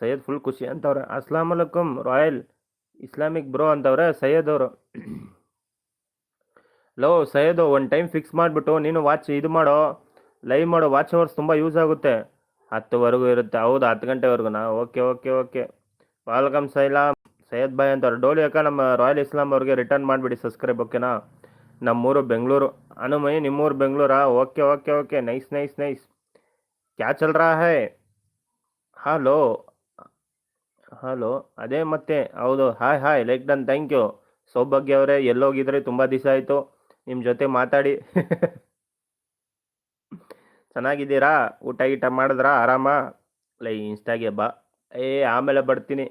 ಸೈಯದ್ ಫುಲ್ ಖುಷಿ ಅಂತವ್ರೆ. ಅಸ್ಲಾಂ ಅಲೈಕುಮ್ ರಾಯಲ್ ಇಸ್ಲಾಮಿಕ್ ಬ್ರೋ ಅಂತವ್ರೆ, ಸೈಯದ್ ಅವರು. ಲೋ, ಸೈಯದ್ ಒಂದು ಟೈಮ್ ಫಿಕ್ಸ್ ಮಾಡಿಬಿಟ್ಟು, ನೀನು ವಾಚ್ ಇದು ಮಾಡೋ ಲೈವ್ ಮಾಡೋ ವಾಚ್ ಅವರ್ಸ್ ತುಂಬ ಯೂಸ್ ಆಗುತ್ತೆ. ಹತ್ತುವರೆಗೂ ಇರುತ್ತೆ, ಹೌದು, ಹತ್ತು ಗಂಟೆವರೆಗುನಾ? ಓಕೆ ಓಕೆ ಓಕೆ ವೆಲ್ಕಮ್ ಸೈಲಾ, ಸೈಯದ್ ಬಾಯ್ ಅಂತವ್ರು. ಡೋಲಿ ಅಕ್ಕ, ನಮ್ಮ ರಾಯಲ್ ಇಸ್ಲಾಂ ಅವ್ರಿಗೆ ರಿಟರ್ನ್ ಮಾಡಿಬಿಡಿ ಸಬ್ಸ್ಕ್ರೈಬ್ ಓಕೆನಾ ನಮ್ಮೂರು ಬೆಂಗಳೂರು. ಅನುಮಯಿ ನಿಮ್ಮೂರು ಬೆಂಗಳೂರಾ? Okay okay okay nice nice nice ಕ್ಯಾ ಚಲ್ ರಾ ಹೈ? ಹಲೋ ಹಲೋ ಅದೇ ಮತ್ತೆ, ಹೌದು. Hi hi like done thank you Saubhagya ಅವರೇ, ಎಲ್ಲೋಗಿದ್ರೆ, ತುಂಬ ದಿವಸ ಆಯಿತು. ನಿಮ್ಮ ಜೊತೆ ಮಾತಾಡಿ. ಚೆನ್ನಾಗಿದ್ದೀರಾ? ಊಟ ಗೀಟ ಮಾಡಿದ್ರಾ? ಆರಾಮ? ಲೈ ಇನ್ಸ್ಟಾಗೆ ಬಾ. ಏ, ಆಮೇಲೆ ಬರ್ತೀನಿ.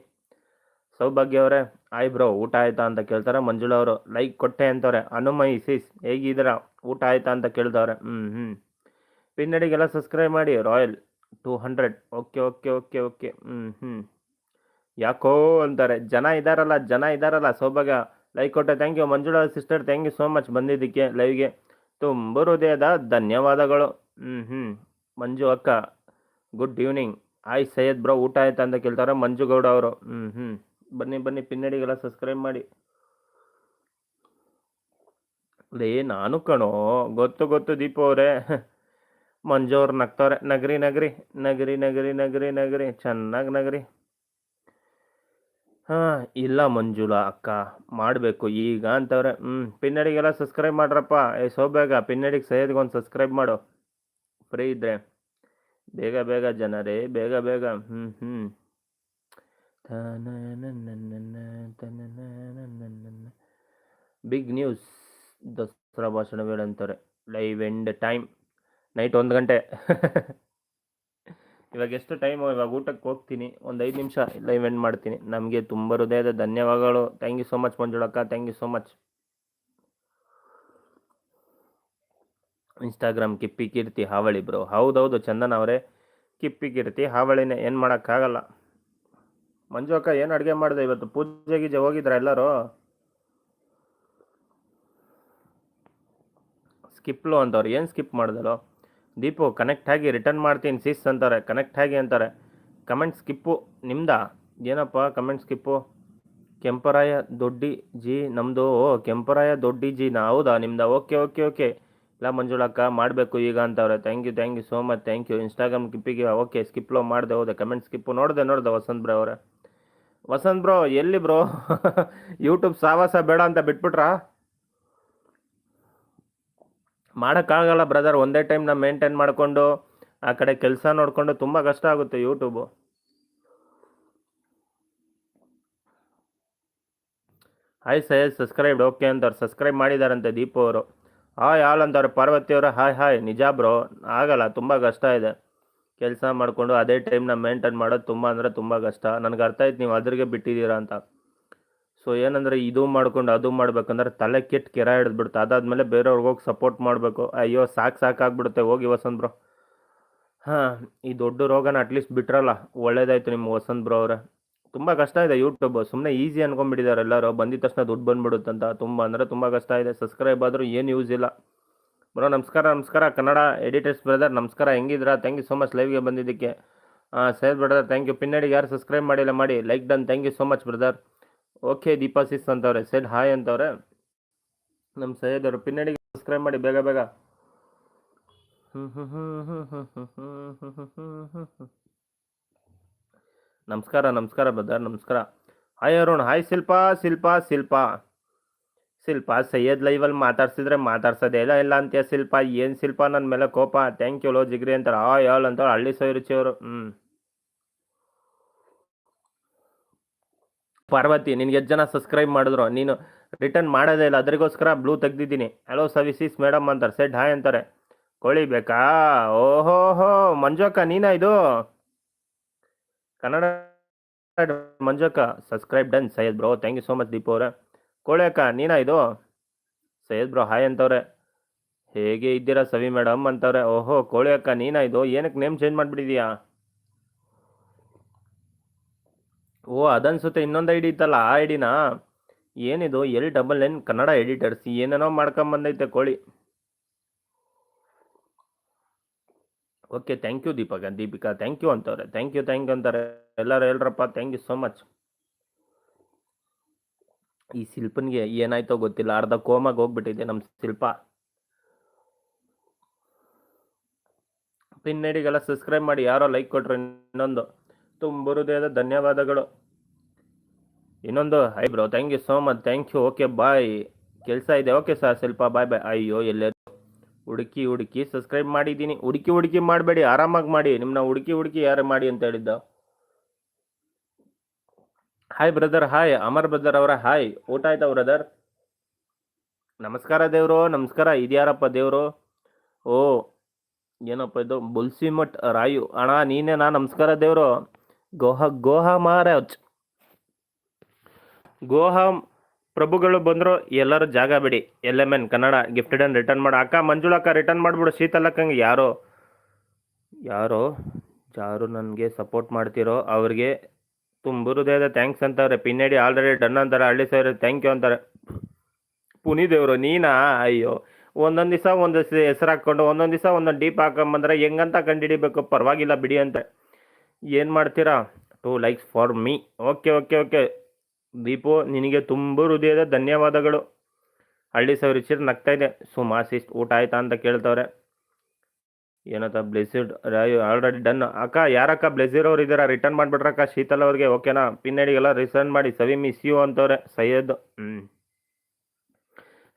ಸೌಭಾಗ್ಯ ಅವರೇ ಆಯ್ ಬ್ರೋ, ಊಟ ಆಯ್ತಾ ಅಂತ ಕೇಳ್ತಾರೆ ಮಂಜುಳ ಅವರು. ಲೈಕ್ ಕೊಟ್ಟೆ ಅಂತವ್ರೆ. ಹನುಮೈ ಸಿಸ್ ಹೇಗಿದ್ದೀರಾ? ಊಟ ಆಯ್ತಾ ಅಂತ ಕೇಳ್ದವ್ರೆ. ಹ್ಞೂ ಹ್ಞೂ ಪಿನ್ನಡಿಗೆಲ್ಲ ಸಬ್ಸ್ಕ್ರೈಬ್ ಮಾಡಿ royal two hundred okay okay okay okay ಹ್ಞೂ ಹ್ಞೂ ಯಾಕೋ ಅಂತಾರೆ, ಜನ ಇದ್ದಾರಲ್ಲ ಜನ ಇದ್ದಾರಲ್ಲ ಸೌಭಾಗ್ಯ. ಲೈಕ್ ಕೊಟ್ಟೆ thank you Manjula sister thank you so much ಬಂದಿದ್ದಕ್ಕೆ ಲೈವ್ಗೆ ತುಂಬ ಹೃದಯದ ಧನ್ಯವಾದಗಳು. ಹ್ಞೂ ಹ್ಞೂ ಮಂಜು ಅಕ್ಕ ಗುಡ್ ಈವ್ನಿಂಗ್ ಆಯ್ ಸೈಯದ್ ಬ್ರೋ ಊಟ ಆಯ್ತಾ ಅಂತ ಕೇಳ್ತಾರೆ ಮಂಜು ಗೌಡ ಅವರು. ಹ್ಞೂ ಹ್ಞೂ ಬನ್ನಿ ಬನ್ನಿ, ಪಿನ್ನಡಿಗೆಲ್ಲ ಸಬ್ಸ್ಕ್ರೈಬ್ ಮಾಡಿ. ಲೇ, ನಾನು ಕಣೋ, ಗೊತ್ತು ಗೊತ್ತು ದೀಪ ಅವರೇ. ಮಂಜು ಅವ್ರು ನಗ್ತವ್ರೆ. ನಗರಿ ನಗರಿ ನಗರಿ ನಗರಿ ನಗರಿ ನಗರಿ. ಚೆನ್ನಾಗಿ ನಗರಿ. ಹಾಂ, ಇಲ್ಲ ಮಂಜುಳಾ ಅಕ್ಕ, ಮಾಡಬೇಕು ಈಗ ಅಂತವ್ರೆ. ಹ್ಞೂ ಪಿನ್ನಡಿಗೆಲ್ಲ ಸಬ್ಸ್ಕ್ರೈಬ್ ಮಾಡ್ರಪ್ಪ. ಏ ಸೋಬೇಗ ಪಿನ್ನಡಿಗೆ ಸೈಯದ್ಗೆ ಒಂದು ಸಬ್ಸ್ಕ್ರೈಬ್ ಮಾಡು. ಫ್ರೀ ಇದ್ದರೆ ಬೇಗ ಬೇಗ ಜನರೇ, ಬೇಗ ಬೇಗ. ಹ್ಞೂ ಹ್ಞೂ ಬಿಗ್ ನ್ಯೂಸ್ ದಸರಾ ಭಾಷಣ ಅಂತವ್ರೆ. ಲೈವ್ ಎಂಡ್ ಟೈಮ್ ನೈಟ್ ಒಂದು ಗಂಟೆ. ಇವಾಗ ಎಷ್ಟು ಟೈಮು ಇವಾಗ ಊಟಕ್ಕೆ ಹೋಗ್ತೀನಿ. ಒಂದು ಐದು ನಿಮಿಷ ಇಲ್ಲ ಇವೆಂಟ್ ಮಾಡ್ತೀನಿ. ನಮಗೆ ತುಂಬ ಹೃದಯದ ಧನ್ಯವಾದಗಳು. Thank you so much ಮಂಜುಳಕ್ಕ. Thank you so much Instagram ಕಿಪ್ಪಿ Keerthi ಹಾವಳಿ ಬ್ರೋ ಹೌದೌದು ಚಂದನ್ ಅವರೇ. ಕಿಪ್ಪಿ ಕೀರ್ತಿ ಹಾವಳಿನೇ. ಏನು ಮಾಡೋಕ್ಕಾಗಲ್ಲ ಮಂಜು ಅಕ್ಕ, ಏನು ಅಡುಗೆ ಮಾಡಿದೆ ಇವತ್ತು? ಪೂಜೆ ಗೀಜೆ ಹೋಗಿದ್ರ ಎಲ್ಲರೂ? ಸ್ಕಿಪ್ಲು ಅಂತವ್ರು. ಏನು ಸ್ಕಿಪ್ ಮಾಡಿದಳು ದೀಪು ಕನೆಕ್ಟ್ ಆಗಿ ರಿಟರ್ನ್ ಮಾಡ್ತೀನಿ ಸಿಸ್ ಅಂತಾರೆ. ಕನೆಕ್ಟ್ ಆಗಿ ಅಂತಾರೆ. ಕಮೆಂಟ್ ಸ್ಕಿಪ್ಪು ನಿಮ್ದಾ? ಏನಪ್ಪ comment skip Kemparaya Doddi G ನಮ್ಮದು ಕೆಂಪರಾಯ ದೊಡ್ಡಿ ನಾ ಹೌದಾ? ನಿಮ್ದು? ಓಕೆ ಓಕೆ ಓಕೆ ಇಲ್ಲ ಮಂಜುಳಕ್ಕ, ಮಾಡಬೇಕು ಈಗ ಅಂತವ್ರೆ. Thank you thank you so much thank you Instagram ಕಿಪ್ಪಿಗೆ okay ಸ್ಕಿಪ್ಲೋ ಮಾಡಿದೆ ಹೌದಾ. ಕಮೆಂಟ್ ಸ್ಕಿಪ್ಪು ನೋಡಿದೆ ನೋಡಿದೆ ವಸಂತ್ ಬ್ರೋ ಅವರೇ. ವಸಂತ್ ಬ್ರೋ, ಎಲ್ಲಿ ಬ್ರೋ? ಯೂಟ್ಯೂಬ್ ಸಾವಾಸ ಬೇಡ ಅಂತ ಬಿಟ್ಬಿಟ್ರಾ? ಮಾಡೋಕ್ಕಾಗಲ್ಲ ಬ್ರದರ್ ಒಂದೇ ಟೈಮ್ನ ಮೇಂಟೈನ್ ಮಾಡಿಕೊಂಡು ಆ ಕಡೆ ಕೆಲಸ ನೋಡಿಕೊಂಡು ತುಂಬ ಕಷ್ಟ ಆಗುತ್ತೆ YouTube hi Syed subscribe okay ಅಂತವ್ರು ಸಬ್ಸ್ಕ್ರೈಬ್ ಮಾಡಿದಾರಂತೆ ದೀಪು ಅವರು. ಹಾಯ್ ಆಲ್ ಅಂತವ್ರು ಪಾರ್ವತಿ ಅವರು ಹಾಯ್ ಹಾಯ್ ನಿಜ ಬ್ರೋ ಆಗಲ್ಲ, ತುಂಬ ಕಷ್ಟ ಇದೆ. ಕೆಲಸ ಮಾಡಿಕೊಂಡು ಅದೇ ಟೈಮ್ನ ಮೇಂಟೈನ್ ಮಾಡೋದು ತುಂಬ ಅಂದರೆ ತುಂಬ ಕಷ್ಟ. ನನಗೆ ಅರ್ಥ ಆಯ್ತು, ನೀವು ಅದ್ರಿಗೆ ಬಿಟ್ಟಿದ್ದೀರಾ ಅಂತ. ಸೊ ಏನಂದರೆ ಇದು ಮಾಡ್ಕೊಂಡು ಅದು ಮಾಡ್ಬೇಕಂದ್ರೆ ತಲೆ ಕೆಟ್ಟು ಕೆರ ಹಿಡಿದ್ಬಿಡುತ್ತೆ ಅದಾದಮೇಲೆ ಬೇರೆಯವ್ರಿಗೆ ಹೋಗಿ ಸಪೋರ್ಟ್ ಮಾಡಬೇಕು. ಅಯ್ಯೋ, ಸಾಕು ಸಾಕಾಗ್ಬಿಡುತ್ತೆ ಹೋಗಿ ವಸಂತ್ ಬ್ರೋ ಹಾಂ, ಈ ದೊಡ್ಡ ರೋಗನ ಅಟ್ಲೀಸ್ಟ್ ಬಿಟ್ರಲ್ಲ. ಒಳ್ಳೇದಾಯ್ತು ನಿಮ್ಮ ವಸಂತ್ ಬ್ರೋ ಅವರೇ. ತುಂಬ ಕಷ್ಟ ಇದೆ ಯೂಟ್ಯೂಬ್ ಸುಮ್ಮನೆ ಈಸಿ ಅನ್ಕೊಂಡ್ಬಿಟ್ಟಿದ್ದಾರೆ ಎಲ್ಲರೂ. ಬಂದಿದ ತಕ್ಷಣ ದುಡ್ಡು ಬಂದ್ಬಿಡುತ್ತಂತ. ತುಂಬ ಅಂದರೆ ತುಂಬ ಕಷ್ಟ ಇದೆ. ಸಬ್ಸ್ಕ್ರೈಬ್ ಆದರೂ ಏನು ಯೂಸ್ ಇಲ್ಲ. ಬ್ರೋ ನಮಸ್ಕಾರ ನಮಸ್ಕಾರ. ಕನ್ನಡ ಎಡಿಟರ್ಸ್ ಬ್ರದರ್ ನಮಸ್ಕಾರ. ಹೆಂಗಿದ್ರಾ? ಥ್ಯಾಂಕ್ ಯು ಸೊ ಮಚ್ ಲೈವ್ಗೆ ಬಂದಿದ್ದಕ್ಕೆ. ಹಾಂ ಬ್ರದರ್ ಥ್ಯಾಂಕ್ ಯು ಪಿನ್ನಡಿಗೆ ಯಾರು ಸಬ್ಸ್ಕ್ರೈಬ್ ಮಾಡಿಲ್ಲ, ಮಾಡಿ. Like done thank you so much brother okay Deepa sis ಅಂತವ್ರೆ side hi ಅಂತವ್ರೆ ನಮ್ಮ ಅವರು ಪಿನ್ನಡಿಗೆ ಸಬ್ಸ್ಕ್ರೈಬ್ ಮಾಡಿ ಬೇಗ ಬೇಗ ನಮಸ್ಕಾರ ನಮಸ್ಕಾರ ಬ್ರದರ್ ನಮಸ್ಕಾರ ಹಾಯ್ ಅರುಣ್ ಹಾಯ್ ಶಿಲ್ಪಾ ಶಿಲ್ಪಾ ಶಿಲ್ಪಾ ಶಿಲ್ಪ ಸೈಯದ್ ಲೈವಲ್ಲಿ ಮಾತಾಡ್ಸಿದ್ರೆ ಮಾತಾಡ್ಸೋದೇ ಇಲ್ಲ ಇಲ್ಲ ಅಂತೀಯ ಶಿಲ್ಪ ಏನು ಶಿಲ್ಪ ನನ್ನ ಮೇಲೆ ಕೋಪ ಥ್ಯಾಂಕ್ ಯು ಲೋ ಜಿಗ್ರಿ ಅಂತಾರೆ ಆ ಆಲ್ ಅಂತಾರೆ ಹಳ್ಳಿ ಸೋಯ್ ರುಚಿಯವರು ಹ್ಞೂ ಪಾರ್ವತಿ, ನಿನ್ಗೆ ಎಷ್ಟು ಜನ ಸಬ್ಸ್ಕ್ರೈಬ್ ಮಾಡಿದ್ರು? ನೀನು ರಿಟರ್ನ್ ಮಾಡೋದೇ ಇಲ್ಲ, ಅದರಿಗೋಸ್ಕರ ಬ್ಲೂ ತೆಗ್ದಿದ್ದೀನಿ. ಹಲೋ ಸರ್ವಿಸಸ್ ಮೇಡಮ್ ಅಂತಾರೆ ಸೆಡ್ ಹಾಯ್ ಅಂತಾರೆ. ಕೋಳಿ ಬೇಕಾ? ಓಹೋ ಹೋ ಮಂಜಕ್ಕ ನೀನಾ ಇದು? Kannada ಮಂಜಕ್ಕ subscribe done Syed bro thank you so much Deepa ಅವರೇ. ಕೋಳಿ ಅಕ್ಕ, ನೀನಾ ಇದು? ಸೈಯದ್ ಬ್ರೋ ಹಾಯ್ ಅಂತವ್ರೆ. ಹೇಗೆ ಇದ್ದೀರಾ ಸವಿ ಮೇಡಮ್ ಅಂತವ್ರೆ? ಓಹೋ, ಕೋಳಿ ಅಕ್ಕ, ನೀನಾ ಇದು? ಏನಕ್ಕೆ ನೇಮ್ ಚೇಂಜ್ ಮಾಡಿಬಿಟ್ಟಿದ್ಯಾ? ಓ, ಅದನ್ಸುತ್ತೆ. ಇನ್ನೊಂದು ಐ ಡಿ ಇತ್ತಲ್ಲ, ಆ ಐ ಡಿನ ಏನಿದು? L double N Kannada editors, ಏನೇನೋ ಮಾಡ್ಕೊಂಬಂದೈತೆ ಕೋಳಿ. ಓಕೆ, ಥ್ಯಾಂಕ್ ಯು ದೀಪಕ, ದೀಪಿಕಾ, ಥ್ಯಾಂಕ್ ಯು ಅಂತವ್ರೆ. ಥ್ಯಾಂಕ್ ಯು ಥ್ಯಾಂಕ್ ಯು ಅಂತಾರೆ ಎಲ್ಲರೂ ಹೇಳ್ರಪ್ಪ, ಥ್ಯಾಂಕ್ ಯು ಸೋ ಮಚ್. ಈ ಶಿಲ್ಪನಿಗೆ ಏನಾಯ್ತೋ ಗೊತ್ತಿಲ್ಲ, ಅರ್ಧ ಕೋಮಾಗಿ ಹೋಗ್ಬಿಟ್ಟಿದೆ ನಮ್ಮ ಶಿಲ್ಪ. ಪಿನ್ ಐಡಿಗೆಲ್ಲ ಸಬ್ಸ್ಕ್ರೈಬ್ ಮಾಡಿ, ಯಾರೋ ಲೈಕ್ ಕೊಟ್ರು ಇನ್ನೊಂದು. ತುಂಬ ಹೃದಯದ ಧನ್ಯವಾದಗಳು. ಇನ್ನೊಂದು, hi bro thank you so much thank you okay bye ಕೆಲಸ ಇದೆ ಓಕೆ ಸರ್ ಸ್ವಲ್ಪ ಬಾಯ್ ಬಾಯ್ ಅಯ್ಯೋ, ಎಲ್ಲರೂ ಹುಡುಕಿ ಹುಡುಕಿ ಸಬ್ಸ್ಕ್ರೈಬ್ ಮಾಡಿದ್ದೀನಿ. ಹುಡುಕಿ ಹುಡುಕಿ ಮಾಡಬೇಡಿ, ಆರಾಮಾಗಿ ಮಾಡಿ. ನಿಮ್ಮನ್ನ ಹುಡುಕಿ ಹುಡುಕಿ ಯಾರು ಮಾಡಿ ಅಂತ ಹೇಳಿದ್ದ? Hi brother hi Amar brother ಅವರ ಹಾಯ್ ಊಟ ಆಯ್ತಾ ಬ್ರದರ್ ನಮಸ್ಕಾರ, ದೇವ್ರು, ನಮಸ್ಕಾರ. ಇದ್ಯಾರಪ್ಪ, ದೇವ್ರು? ಓ, ಏನಪ್ಪ ಇದು? ಬುಲ್ಸಿಮಠ್ ರಾಯು. ಅಣ್ಣ, ನೀನೇನಾ? ನಮಸ್ಕಾರ, ದೇವ್ರು. ಗೋಹ ಗೋಹ ಮಹಾರಾಜ್. ಗೋಹ ಪ್ರಭುಗಳು ಬಂದರು, ಎಲ್ಲರೂ ಜಾಗ ಬಿಡಿ. L M N Kannada gifted and return ಮಾಡಿ. ಅಕ್ಕ, ಮಂಜುಳಕ್ಕ ರಿಟರ್ನ್ ಮಾಡಿಬಿಡು. ಶೀತಲಕ್ಕಂಗೆ ಯಾರೋ? ಯಾರೋ? ಯಾರು ನನಗೆ ಸಪೋರ್ಟ್ ಮಾಡ್ತಿರೋ, ಅವ್ರಿಗೆ ತುಂಬ ಹೃದಯದ ಥ್ಯಾಂಕ್ಸ್ ಅಂತಾರೆ. ಪಿನ್ನಡಿ ಆಲ್ರೆಡಿ ಡನ್ ಅಂತಾರೆ. ಹಳ್ಳಿ ಸರ್ ಥ್ಯಾಂಕ್ ಯು ಅಂತಾರೆ. ಪುನಿದೇವರು, ನೀನಾ? ಅಯ್ಯೋ. ಒಂದೊಂದು ದಿವಸ ಒಂದು ಹೆಸರು ಹಾಕ್ಕೊಂಡು, ಒಂದೊಂದು ದಿವಸ ಒಂದೊಂದು ಡೀಪ್ ಹಾಕೊಂಬಂದ್ರೆ ಹೆಂಗಂತ ಕಂಡಿಡಿಬೇಕು? ಪರವಾಗಿಲ್ಲ ಬಿಡಿ ಅಂತ. ಏನು ಮಾಡ್ತೀರಾ? Two likes for me okay okay okay Deepu, ನಿನಗೆ ತುಂಬ ಹೃದಯದ ಧನ್ಯವಾದಗಳು. ಹಳ್ಳಿ ಸಾವಿರ ಚೀರ್ ನಗ್ತಾ ಇದೆ. ಸುಮಾಸಿಸ್ಟ್ ಊಟ ಆಯ್ತಾ ಅಂತ ಕೇಳ್ತವ್ರೆ. ಏನತ್ತ ಬ್ಲೆಸಿಡ್ ಆಲ್ರೆಡಿ ಡನ್ ಅಕ್ಕ, ಯಾರಕ್ಕ ಬ್ಲೆಸಿರ್ ಅವ್ರು ಇದ್ದೀರಾ? ರಿಟರ್ನ್ ಮಾಡಿಬಿಟ್ರಕ್ಕ ಶೀತಲ್ ಅವ್ರಿಗೆ ಓಕೆನಾ ಪಿನ್ನಡಿಗೆಲ್ಲ ರಿಟರ್ನ್ ಮಾಡಿ, ಸವಿ ಮಿಸ್ ಯು ಅಂತವ್ರೆ, ಸೈಯದ್. ಹ್ಞೂ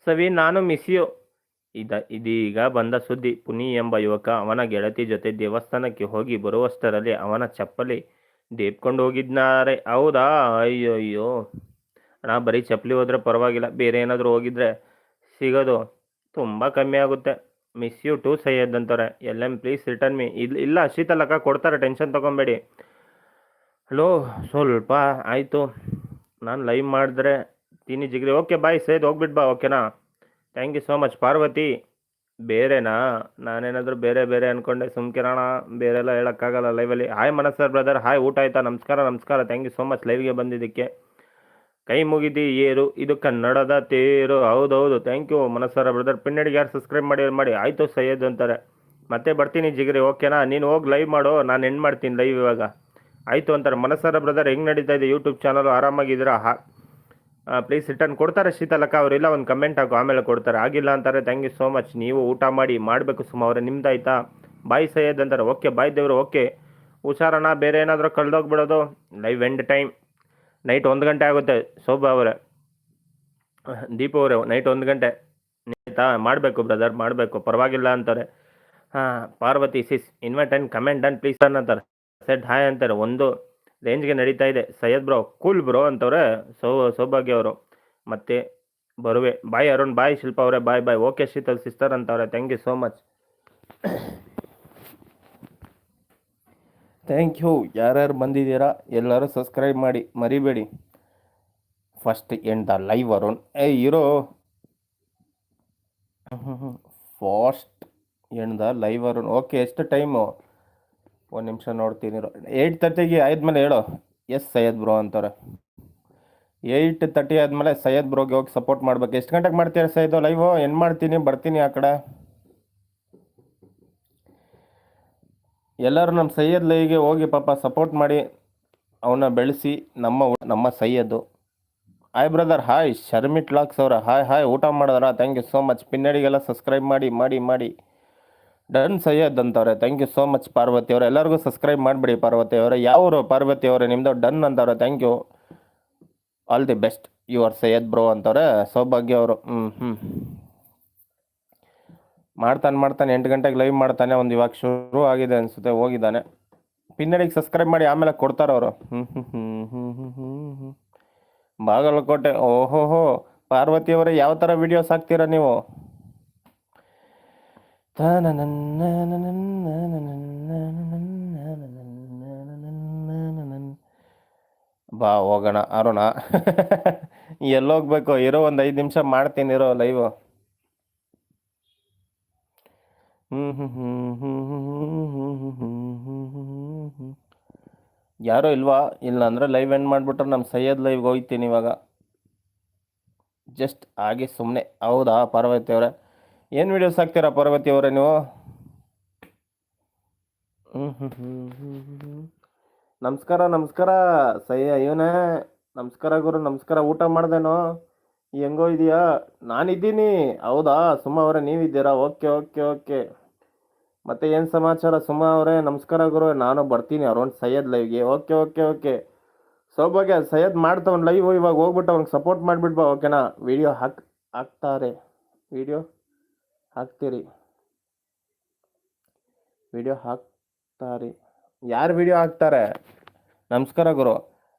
ಸವಿ, ನಾನು ಮಿಸ್ ಯು ಇದ ಇದೀಗ ಬಂದ ಸುದ್ದಿ, ಪುನಿ ಎಂಬ ಯುವಕ ಅವನ ಗೆಳತಿ ಜೊತೆ ದೇವಸ್ಥಾನಕ್ಕೆ ಹೋಗಿ ಬರುವಷ್ಟರಲ್ಲಿ ಅವನ ಚಪ್ಪಲಿ ದೇಪ್ಕೊಂಡು ಹೋಗಿದ್ದಾರೆ ಹೌದಾ? ಅಯ್ಯೋ ಅಯ್ಯೋ ಅಣ್ಣ, ಬರೀ ಚಪ್ಪಲಿ ಹೋದ್ರೆ ಪರವಾಗಿಲ್ಲ. ಬೇರೆ ಏನಾದರೂ ಹೋಗಿದ್ರೆ ಸಿಗೋದು ತುಂಬ ಕಮ್ಮಿ ಆಗುತ್ತೆ. ಮಿಸ್ ಯು ಟು, ಸೈಯದ್ ಅಂತಾರೆ L M please return me. ಇಲ್ಲ ಇಲ್ಲ, ಶೀತಲಕ್ಕ ಕೊಡ್ತಾರೆ, ಟೆನ್ಷನ್ ತೊಗೊಬೇಡಿ. ಹಲೋ, ಸ್ವಲ್ಪ ಆಯಿತು. ನಾನು ಲೈವ್ ಮಾಡಿದ್ರೆ ತಿನ್ನಿ ಜಿಗ್ರಿ. ಓಕೆ, ಬಾಯ್ ಸೈದ್ ಹೋಗ್ಬಿಟ್ ಬಾ, ಓಕೆನಾ? Thank you so much Parvathi. ಬೇರೆನಾ? ನಾನೇನಾದರೂ ಬೇರೆ ಬೇರೆ ಅಂದ್ಕೊಂಡೆ ಸುಮ್ಕಿರೋಣ. ಬೇರೆಲ್ಲ ಹೇಳೋಕ್ಕಾಗಲ್ಲ ಲೈವಲ್ಲಿ ಹಾಯ್ ಮನಸ್ಸರ್ ಬ್ರದರ್ ಹಾಯ್ ಊಟ ಆಯ್ತಾ? ನಮಸ್ಕಾರ ನಮಸ್ಕಾರ. ಥ್ಯಾಂಕ್ ಯು ಸೋ ಮಚ್ ಲೈವ್ಗೆ ಬಂದಿದ್ದಕ್ಕೆ. ಕೈ ಮುಗಿದಿ ಏರು, ಇದು ಕನ್ನಡದ ತೇರು. ಹೌದೌದು. ಥ್ಯಾಂಕ್ ಯು ಮನಸ್ಸರ ಬ್ರದರ್ ಪಿನ್ನಡಿಗೆ ಯಾರು ಸಬ್ಸ್ಕ್ರೈಬ್ ಮಾಡಿ ಮಾಡಿ. ಆಯಿತು, ಸೈಯದ್ ಅಂತಾರೆ. ಮತ್ತೆ ಬರ್ತೀನಿ ಜಿಗ್ರಿ ಓಕೆನಾ ನೀನು ಹೋಗಿ ಲೈವ್ ಮಾಡು, ನಾನು ಎಂಡ್ ಮಾಡ್ತೀನಿ ಲೈವ್ ಇವಾಗ. ಆಯಿತು ಅಂತಾರೆ. ಮನಸ್ಸರ ಬ್ರದರ್ ಹೆಂಗೆ ನಡೀತಾ ಇದೆ ಯೂಟ್ಯೂಬ್ ಚಾನಲ್ ಆರಾಮಾಗಿದ್ದೀರಾ? ಹಾ. ಪ್ಲೀಸ್ ರಿಟರ್ನ್ ಕೊಡ್ತಾರೆ ಶೀತಲಕ್ಕ, ಅವರಿಲ್ಲ ಒಂದು ಕಮೆಂಟ್ ಹಾಕು, ಆಮೇಲೆ ಕೊಡ್ತಾರೆ. ಆಗಿಲ್ಲ ಅಂತಾರೆ ಥ್ಯಾಂಕ್ ಯು ಸೋ ಮಚ್ ನೀವು ಊಟ ಮಾಡಿ ಮಾಡಬೇಕು ಸುಮ್ಮ, ಅವರೇ ನಿಮ್ದಾಯ್ತಾ ಬಾಯ್ ಸೈಯದ್ ಅಂತಾರೆ, ಓಕೆ, ಬಾಯ್ ದೇವರು, ಓಕೆ. ಹುಷಾರಣ ಬೇರೆ ಏನಾದರೂ ಕಳೆದೋಗ್ಬಿಡೋದು? ಲೈವ್ ಎಂಡ್ ಟೈಮ್ ನೈಟ್ ಒಂದು ಗಂಟೆ ಆಗುತ್ತೆ, ಶೋಭಾ ಅವರೇ. ದೀಪ ಅವರೇ ನೈಟ್ ಒಂದು ಗಂಟೆ. ಆಯ್ತಾ? ಮಾಡಬೇಕು ಬ್ರದರ್ ಮಾಡಬೇಕು, ಪರವಾಗಿಲ್ಲ ಅಂತಾರೆ. ಹಾಂ, Parvathi sis invite and comment and please ಅಂತಾರೆ. ಸೆಟ್ ಹಾಯ್ ಅಂತಾರೆ, ಒಂದು. ರೇಂಜ್ಗೆ ನಡೀತಾ ಇದೆ. ಸೈಯದ್ ಬ್ರೋ, ಕೂಲ್ ಬ್ರೋ ಅಂತವ್ರೆ ಸೌ, ಸೌಭಾಗ್ಯ ಅವರು. ಮತ್ತೆ ಬರುವೆ. ಬಾಯ್ ಅರುಣ್, ಬಾಯ್ ಶಿಲ್ಪ ಅವರೇ, bye bye. Okay Sheetal sister ಅಂತವ್ರೆ. Thank you so much. Thank you. ಯಾರ್ಯಾರು ಬಂದಿದ್ದೀರಾ, ಎಲ್ಲರೂ ಸಬ್ಸ್ಕ್ರೈಬ್ ಮಾಡಿ. ಮರಿಬೇಡಿ. First end the live Arun. ಏ ಇರೋ. Fast end the live Arun. Okay, ಎಷ್ಟು ಟೈಮು? ಒಂದು ನಿಮಿಷ ನೋಡ್ತೀನಿ ಏಯ್ಟ್ ತರ್ಟಿಗೆ ಆದ್ಮೇಲೆ ಹೇಳು. ಎಸ್ ಸೈಯದ್ ಬ್ರೋ ಅಂತಾರೆ ಏಯ್ಟ್ ತರ್ಟಿ ಆದಮೇಲೆ ಸೈಯದ್ ಬ್ರೋಗೆ ಹೋಗಿ ಸಪೋರ್ಟ್ ಮಾಡ್ಬೇಕು. ಎಷ್ಟು ಗಂಟೆಗೆ ಮಾಡ್ತೀರಾ ಸೈಯದ್? ಲೈವ್ ಏನು ಮಾಡ್ತೀನಿ? ಬರ್ತೀನಿ ಆ ಕಡೆ. ಎಲ್ಲರೂ ನಮ್ಮ ಸೈಯದ್ ಲೈವ್ಗೆ ಹೋಗಿ ಪಾಪ ಸಪೋರ್ಟ್ ಮಾಡಿ ಅವನ್ನ ಬೆಳೆಸಿ ನಮ್ಮ ನಮ್ಮ ಸೈಯದ್ದು. ಹಾಯ್ ಬ್ರದರ್ ಹಾಯ್ ಶರ್ಮಿಟ್ ಲಾಕ್ಸ್ ಅವರ. ಹಾಯ್ ಹಾಯ್ ಊಟ ಮಾಡಿದ್ರ? ಥ್ಯಾಂಕ್ ಯು ಸೋ ಮಚ್ ಪಿನ್ನಡಿಗೆಲ್ಲ ಸಬ್ಸ್ಕ್ರೈಬ್ ಮಾಡಿ ಮಾಡಿ ಮಾಡಿ. Done Syed ಅಂತವ್ರೆ thank you so much Parvathi ಅವರೇ. ಎಲ್ಲರಿಗೂ ಸಬ್ಸ್ಕ್ರೈಬ್ ಮಾಡಿಬಿಡಿ ಪಾರ್ವತಿ ಅವರೇ. ಯಾವರು ಪಾರ್ವತಿ ಅವರೇ? ನಿಮ್ಮದು done ಅಂತವ್ರೆ thank you all the best you are Syed bro ಅಂತವ್ರೆ ಸೌಭಾಗ್ಯ ಅವರು. ಹ್ಞೂ ಹ್ಞೂ ಮಾಡ್ತಾನೆ ಮಾಡ್ತಾನೆ. ಎಂಟು ಗಂಟೆಗೆ ಲೈವ್ ಮಾಡ್ತಾನೆ. ಒಂದು ಇವಾಗ ಶುರು ಆಗಿದೆ ಅನಿಸುತ್ತೆ. ಹೋಗಿದ್ದಾನೆ. ಪಿನ್ನಡಿಗೆ ಸಬ್ಸ್ಕ್ರೈಬ್ ಮಾಡಿ ಆಮೇಲೆ ಕೊಡ್ತಾರೆ ಅವರು. ಹ್ಞೂ ಹ್ಞೂ ಹ್ಞೂ ಹ್ಞೂ ಹ್ಞೂ ಹ್ಞೂ ಬಾಗಲಕೋಟೆ. ಓಹೋಹೋ. ಪಾರ್ವತಿ ಅವರೇ, ಯಾವ ಥರ ವಿಡಿಯೋಸ್ ಹಾಕ್ತೀರಾ ನೀವು? ಬಾ, ಹೋಗೋಣ, ಅರುಣ. ಎಲ್ಲೋಗ್ಬೇಕು, ಇರೋ ಒಂದು ಐದು ನಿಮಿಷ ಮಾಡ್ತೀನಿ, ಇರೋ ಲೈವ್ ಯಾರೋ ಇಲ್ವಾ? ಇಲ್ಲ ಅಂದ್ರೆ ಲೈವ್ ಎಂಡ್ ಮಾಡಿಬಿಟ್ರೆ ನಮ್ಮ ಸೈಯದ್ ಲೈವ್ ಹೋಗ್ತೀನಿ ಇವಾಗ. ಜಸ್ಟ್ ಹಾಗೆ ಸುಮ್ಮನೆ ಹೌದಾ, ಪಾರ್ವತಿ ಅವರೇ? ಏನು ವಿಡಿಯೋಸ್ ಹಾಕ್ತೀರಾ ಪಾರ್ವತಿ ಅವರೇ ನೀವು. ನಮಸ್ಕಾರ ನಮಸ್ಕಾರ, ಸಯ್ಯ, ಇವನೇ. ನಮಸ್ಕಾರ ಗುರು, ನಮಸ್ಕಾರ. ಊಟ ಮಾಡ್ದೇನೋ? ಹೆಂಗೋ ಇದೆಯಾ? ನಾನಿದ್ದೀನಿ. ಹೌದಾ? ಸುಮ್ಮ ಅವರೇ, ನೀವಿದ್ದೀರಾ? Okay okay okay. ಮತ್ತೆ ಏನು ಸಮಾಚಾರ? ಸುಮ್ಮ ಅವರೇ, ನಮಸ್ಕಾರ ಗುರು. ನಾನು ಬರ್ತೀನಿ around Syed ಲೈವ್ಗೆ okay okay okay. Soubhagya Syed ಮಾಡ್ತವನ್ live ಇವಾಗ ಹೋಗ್ಬಿಟ್ಟು ಅವ್ನಿಗೆ ಸಪೋರ್ಟ್ ಮಾಡಿಬಿಡ್ಬಾ ಓಕೆನಾ ವಿಡಿಯೋ ಹಾಕ್, ಹಾಕ್ತಾರೆ. ವಿಡಿಯೋ ಹಾಕ್ತೀರಿ. ವಿಡಿಯೋ ಹಾಕ್ತಾರೆ. ಯಾರು ವಿಡಿಯೋ ಹಾಕ್ತಾರೆ? ನಮಸ್ಕಾರ ಗುರು.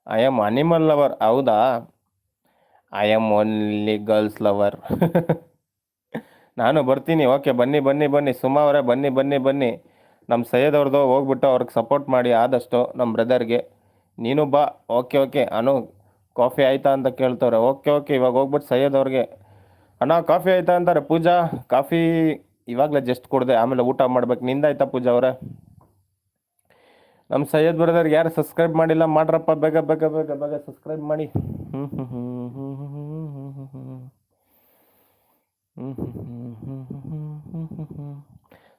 ಐ ಆಮ್ ಅನಿಮಲ್ ಲವರ್ ಹೌದಾ? I am only girls lover ನಾನು ಬರ್ತೀನಿ. ಓಕೆ ಬನ್ನಿ ಬನ್ನಿ ಬನ್ನಿ. ಸುಮಾ ಅವರೇ, ಬನ್ನಿ ಬನ್ನಿ ಬನ್ನಿ. ನಮ್ಮ ಸೈಯದ್ ಅವ್ರದ್ದು ಹೋಗ್ಬಿಟ್ಟು ಅವ್ರಿಗೆ ಸಪೋರ್ಟ್ ಮಾಡಿ ಆದಷ್ಟು ನಮ್ಮ ಬ್ರದರ್ಗೆ ನೀನು ಬಾ. ಓಕೆ ಓಕೆ ಅನು ಕಾಫಿ ಆಯಿತಾ ಅಂತ ಕೇಳ್ತವ್ರೆ. ಓಕೆ ಓಕೆ ಇವಾಗ ಹೋಗ್ಬಿಟ್ಟು ಸೈಯದ್ ಅವ್ರಿಗೆ ಅಣ್ಣ ಕಾಫಿ ಆಯ್ತಾ ಅಂತಾರೆ ಪೂಜಾ ಕಾಫಿ ಇವಾಗಲೇ ಜಸ್ಟ್ ಕೊಡ್ದೆ ಆಮೇಲೆ ಊಟ ಮಾಡ್ಬೇಕು ನಿಂದಾಯ್ತಾ ಪೂಜಾ ಅವರೇ ನಮ್ಮ ಸೈಯದ್ ಬ್ರದರ್ ಯಾರು ಸಬ್ಸ್ಕ್ರೈಬ್ ಮಾಡಿಲ್ಲ ಮಾಡ್ರಪ್ಪ ಬೇಗ ಬೇಗ ಬೇಗ ಬೇಗ ಸಬ್ಸ್ಕ್ರೈಬ್ ಮಾಡಿ ಹ್ಮ್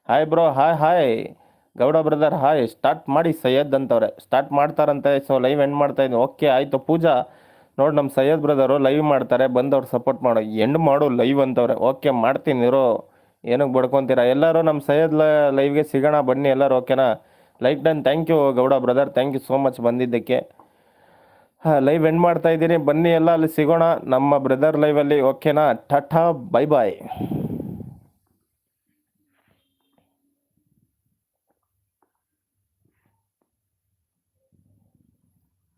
hi bro hi hi Gowda brother hi start ಮಾಡಿ ಸೈಯದ್ ಅಂತವ್ರೆ ಸ್ಟಾರ್ಟ್ ಮಾಡ್ತಾರಂತೆ ಸೊ ಲೈವ್ ಎಂಡ್ ಮಾಡ್ತಾ ಇದ್ದೀನಿ ಓಕೆ ಆಯಿತು ಪೂಜಾ ನೋಡಿ ನಮ್ಮ ಸೈಯದ್ ಬ್ರದರು ಲೈವ್ ಮಾಡ್ತಾರೆ ಬಂದವ್ರು ಸಪೋರ್ಟ್ ಮಾಡೋ. ಎಂಡ್ ಮಾಡು ಲೈವ್ ಅಂತವ್ರೆ. ಓಕೆ ಮಾಡ್ತೀನಿ ಇರೋ. ಏನಕ್ಕೆ ಬಡ್ಕೊತೀರಾ? ಎಲ್ಲರೂ ನಮ್ಮ ಸೈಯದ್ ಲೈವ್ಗೆ ಸಿಗೋಣ, ಬನ್ನಿ ಎಲ್ಲರೂ ಓಕೆನಾ like done thank you Gowda brother thank you so much ಬಂದಿದ್ದಕ್ಕೆ. ಹಾಂ ಲೈವ್ ಎಂಡ್ ಮಾಡ್ತಾ ಇದ್ದೀನಿ. ಬನ್ನಿ ಎಲ್ಲ ಅಲ್ಲಿ ಸಿಗೋಣ. ನಮ್ಮ ಬ್ರದರ್ ಲೈವಲ್ಲಿ ಓಕೆನಾ ಟಾಟಾ ಬೈ ಬಾಯ್